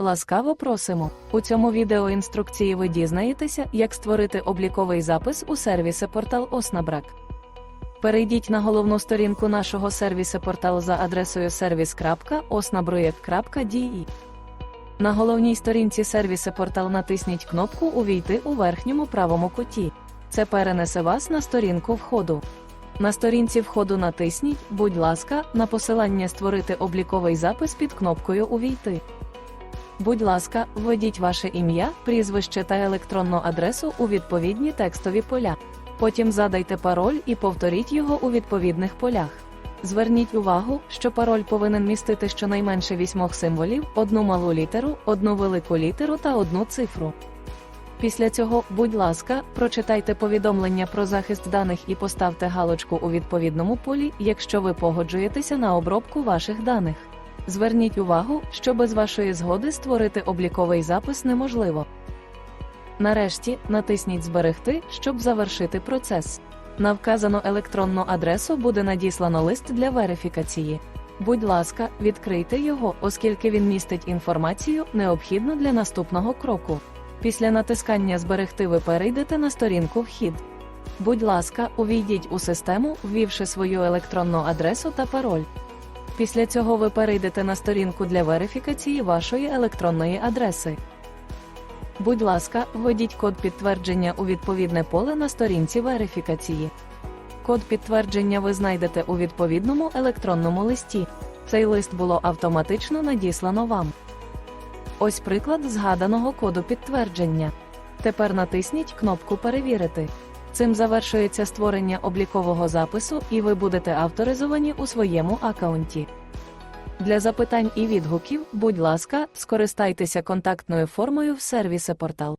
Ласкаво просимо. У цьому відео інструкції ви дізнаєтеся, як створити обліковий запис у сервіси портал Оснабрак. Перейдіть на головну сторінку нашого сервісу портал за адресою service.osnabrojekt.de. На головній сторінці сервіси портал натисніть кнопку Увійти у верхньому правому куті. Це перенесе вас на сторінку входу. На сторінці входу натисніть, будь ласка, на посилання створити обліковий запис під кнопкою Увійти. Будь ласка, введіть ваше ім'я, прізвище та електронну адресу у відповідні текстові поля. Потім задайте пароль і повторіть його у відповідних полях. Зверніть увагу, що пароль повинен містити щонайменше вісьмох символів, одну малу літеру, одну велику літеру та одну цифру. Після цього, будь ласка, прочитайте повідомлення про захист даних і поставте галочку у відповідному полі, якщо ви погоджуєтеся на обробку ваших даних. Зверніть увагу, що без вашої згоди створити обліковий запис неможливо. Нарешті натисніть Зберегти, щоб завершити процес. На вказану електронну адресу буде надіслано лист для верифікації. Будь ласка, відкрийте його, оскільки він містить інформацію, необхідну для наступного кроку. Після натискання Зберегти ви перейдете на сторінку Вхід. Будь ласка, увійдіть у систему, ввівши свою електронну адресу та пароль. Після цього ви перейдете на сторінку для верифікації вашої електронної адреси. Будь ласка, введіть код підтвердження у відповідне поле на сторінці верифікації. Код підтвердження ви знайдете у відповідному електронному листі. Цей лист було автоматично надіслано вам. Ось приклад згаданого коду підтвердження. Тепер натисніть кнопку Перевірити. Цим завершується створення облікового запису, і ви будете авторизовані у своєму аккаунті. Для запитань і відгуків, будь ласка, скористайтеся контактною формою в сервіси портал.